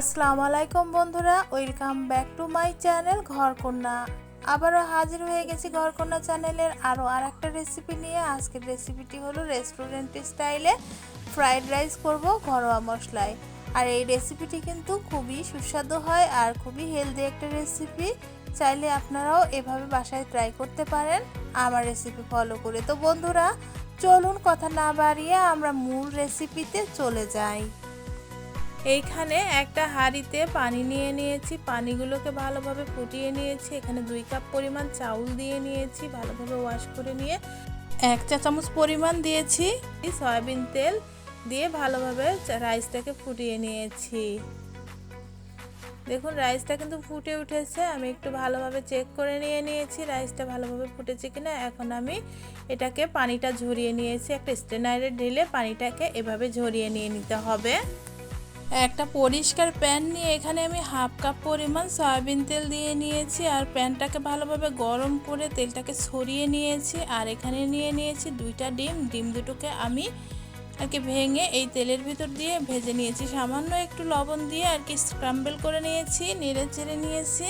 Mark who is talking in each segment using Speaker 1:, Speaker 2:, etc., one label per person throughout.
Speaker 1: আসসালামু আলাইকুম বন্ধুরা welcome back to my channel Ghorkonna. আবারও হাজির হয়ে গেছি ঘরকন্যা চ্যানেলের আরও আর একটা রেসিপি নিয়ে। আজকের রেসিপিটি হলো রেস্টুরেন্ট স্টাইলে ফ্রাইড রাইস করব ঘরোয়া মশলায়। আর এই রেসিপিটি কিন্তু খুবই সুস্বাদু হয় আর খুবই হেলদি একটা রেসিপি চাইলে আপনারাও এভাবে বাসায় ট্রাই করতে পারেন। আমার রেসিপি ফলো করে। তো বন্ধুরা, চলুন কথা না বাড়িয়ে আমরা মূল রেসিপিতে চলে যাই। এইখানে একটা হাঁড়িতে পানি নিয়ে নিয়েছি। পানিগুলোকে ভালোভাবে ফুটিয়ে নিয়েছি। এখানে দুই কাপ পরিমাণ চাউল দিয়ে নিয়েছি, ভালোভাবে ওয়াশ করে নিয়ে। এক চা চামচ পরিমাণ দিয়েছি সয়াবিন তেল দিয়ে ভালোভাবে রাইসটাকে ফুটিয়ে নিয়েছি। দেখুন রাইসটা কিন্তু ফুটে উঠেছে। আমি একটু ভালোভাবে চেক করে নিয়ে নিয়েছি। রাইসটা ভালোভাবে ফুটেছে কিনা, এখন আমি এটাকে পানিটা ঝরিয়ে নিয়েছি। একটা স্টেনারে ঢেলে পানিটাকে এভাবে ঝরিয়ে নিয়ে নিতে হবে। একটা পরিষ্কার প্যান নিয়ে এখানে আমি হাফ কাপ পরিমাণ সয়াবিন তেল দিয়ে নিয়েছি আর প্যানটাকে ভালোভাবে গরম করে তেলটাকে ছড়িয়ে নিয়েছি আর এখানে নিয়ে নিয়েছি দুইটা ডিম। ডিম দুটোকে আমি আর কি ভেঙে এই তেলের ভিতর দিয়ে ভেজে নিয়েছি। সামান্য একটু লবণ দিয়ে আর কি স্ক্রাম্বেল করে নিয়েছি, নেড়ে চেড়ে নিয়েছি।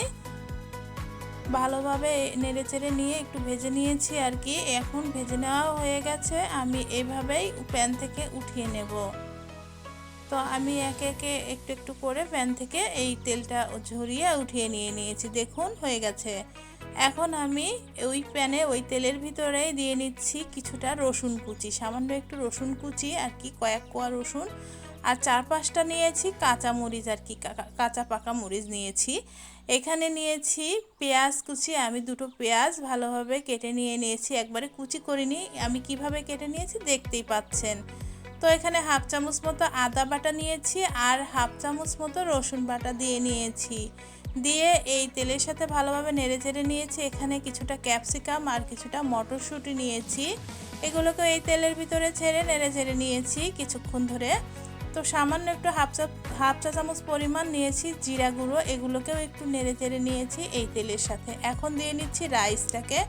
Speaker 1: ভালোভাবে নেড়ে চেড়ে নিয়ে একটু ভেজে নিয়েছি আর কি। এখন ভেজে নেওয়া হয়ে গেছে, আমি এইভাবেই প্যান থেকে উঠিয়ে নেব। তো আমি একে একে একটু একটু করে প্যান থেকে এই তেলটা ঝরিয়ে উঠিয়ে নিয়ে নিয়েছি। দেখুন, হয়ে গেছে। এখন আমি ওই প্যানে ওই তেলের ভিতরে দিয়ে নিচ্ছি কিছুটা রসুন কুচি। সামান্য একটু রসুন কুচি আর কি, কয়েক কোয়া রসুন। আর চার পাঁচটা নিয়েছি কাঁচা মরিচ আর কি, কাঁচা পাকা মরিচ নিয়েছি। এখানে নিয়েছি পেঁয়াজ কুচি। আমি দুটো পেঁয়াজ ভালোভাবে কেটে নিয়ে নিয়েছি। একবারে কুচি করিনি। আমি কীভাবে কেটে নিয়েছি দেখতেই পাচ্ছেন। তো এখানে হাফ চামচ মতো আদা বাটা নিয়েছি আর হাফ চামচ মতো রসুন বাটা দিয়ে নিয়েছি। দিয়ে এই তেলের সাথে ভালোভাবে নেড়ে চেড়ে নিয়েছি। এখানে কিছুটা ক্যাপসিকাম আর কিছুটা মটরশুঁটি নিয়েছি। এগুলোকে এই তেলের ভিতরে ছেড়ে নেড়ে চেড়ে নিয়েছি কিছুক্ষণ ধরে। তো সামান্য একটু হাফ চা হাফ চা চামচ পরিমাণ নিয়েছি জিরা গুঁড়ো। এগুলোকেও একটু নেড়ে চেড়ে নিয়েছি এই তেলের সাথে। এখন দিয়ে নিচ্ছি রাইসটাকে।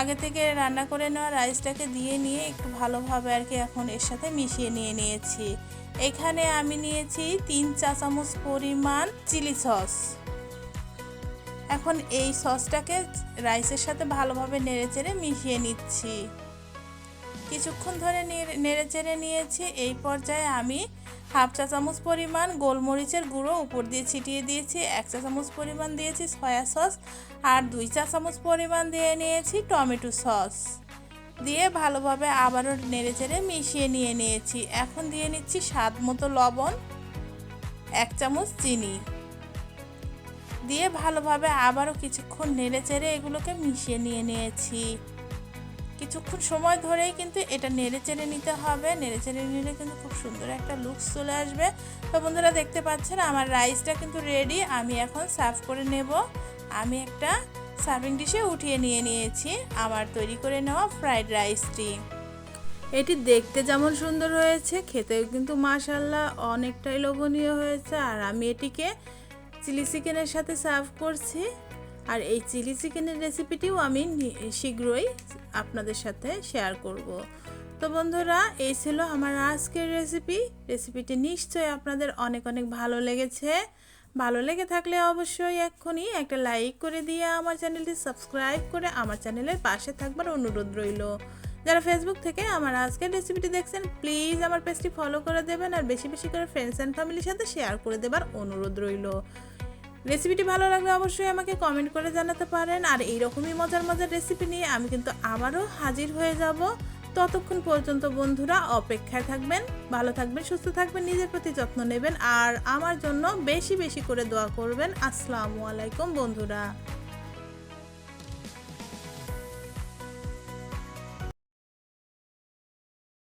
Speaker 1: আগে থেকে রান্না করে নেওয়া রাইসটাকে দিয়ে নিয়ে একটু ভালোভাবে আর কি এখন এর সাথে মিশিয়ে নিয়ে নিয়েছি। এখানে আমি নিয়েছি তিন চা চামচ পরিমাণ চিলি সস। এখন এই সসটাকে রাইসের সাথে ভালোভাবে নেড়ে চেড়ে মিশিয়ে নিচ্ছি। কিছুক্ষণ ধরে নেড়ে চেড়ে নিয়েছি। এই পর্যায়ে আমি হাফ চা চামচ পরিমাণ গোলমরিচের গুঁড়ো উপর দিয়ে ছিটিয়ে দিয়েছি, এক চা চামচ পরিমাণ দিয়েছি সয়া সস আর দুই চা চামচ পরিমাণ দিয়ে নিয়েছি টমেটো সস। দিয়ে ভালোভাবে আবারও নেড়ে চেড়ে মিশিয়ে নিয়ে নিয়েছি। এখন দিয়ে নিচ্ছি স্বাদ মতো লবণ, এক চামচ চিনি। দিয়ে ভালোভাবে আবারও কিছুক্ষণ নেড়ে চেড়ে এগুলোকে মিশিয়ে নিয়ে নিয়েছি। কিছুক্ষণ সময় ধরেই কিন্তু এটা নেড়ে চেড়ে নিতে হবে। নেড়ে চেড়ে নিলে কিন্তু খুব সুন্দর একটা লুকস চলে আসবে। তো বন্ধুরা দেখতে পাচ্ছেন আমার রাইসটা কিন্তু রেডি আমি এখন সার্ভ করে নেব। আমি একটা সার্ভিং ডিশে উঠিয়ে নিয়ে নিয়েছি, আমার তৈরি করে নেওয়া ফ্রাইড রাইসটি এটি দেখতে যেমন সুন্দর হয়েছে, খেতেও কিন্তু মাশাল্লাহ অনেকটাই লোভনীয় হয়েছে। আর আমি এটিকে চিলি চিকেনের সাথে সার্ভ করছি। আর এই চিলি চিকেনের রেসিপিটিও আমি শীঘ্রই আপনাদের সাথে শেয়ার করব। তো বন্ধুরা, এই ছিল আমার আজকের রেসিপি রেসিপিটি নিশ্চয়ই আপনাদের অনেক অনেক ভালো লেগেছে। ভালো লেগে থাকলে অবশ্যই এক্ষুনি একটা লাইক করে দিয়ে আমার চ্যানেলটি সাবস্ক্রাইব করে আমার চ্যানেলের পাশে থাকবার অনুরোধ রইল। যারা ফেসবুক থেকে আমার আজকের রেসিপিটি দেখছেন প্লিজ আমার পেজটি ফলো করে দেবেন আর বেশি বেশি করে ফ্রেন্ডস অ্যান্ড ফ্যামিলির সাথে শেয়ার করে দেবার অনুরোধ রইল। রেসিপিটি ভালো লাগলে অবশ্যই আমাকে কমেন্ট করে জানাতে পারেন। আর এইরকমই মজার মজার রেসিপি নিয়ে আমি কিন্তু আবারও হাজির হয়ে যাব। ততক্ষণ পর্যন্ত বন্ধুরা অপেক্ষায় থাকবেন, ভালো থাকবেন, সুস্থ থাকবেন, নিজের প্রতি যত্ন নেবেন, আর আমার জন্য বেশি বেশি করে দোয়া করবেন। আসসালামু আলাইকুম বন্ধুরা।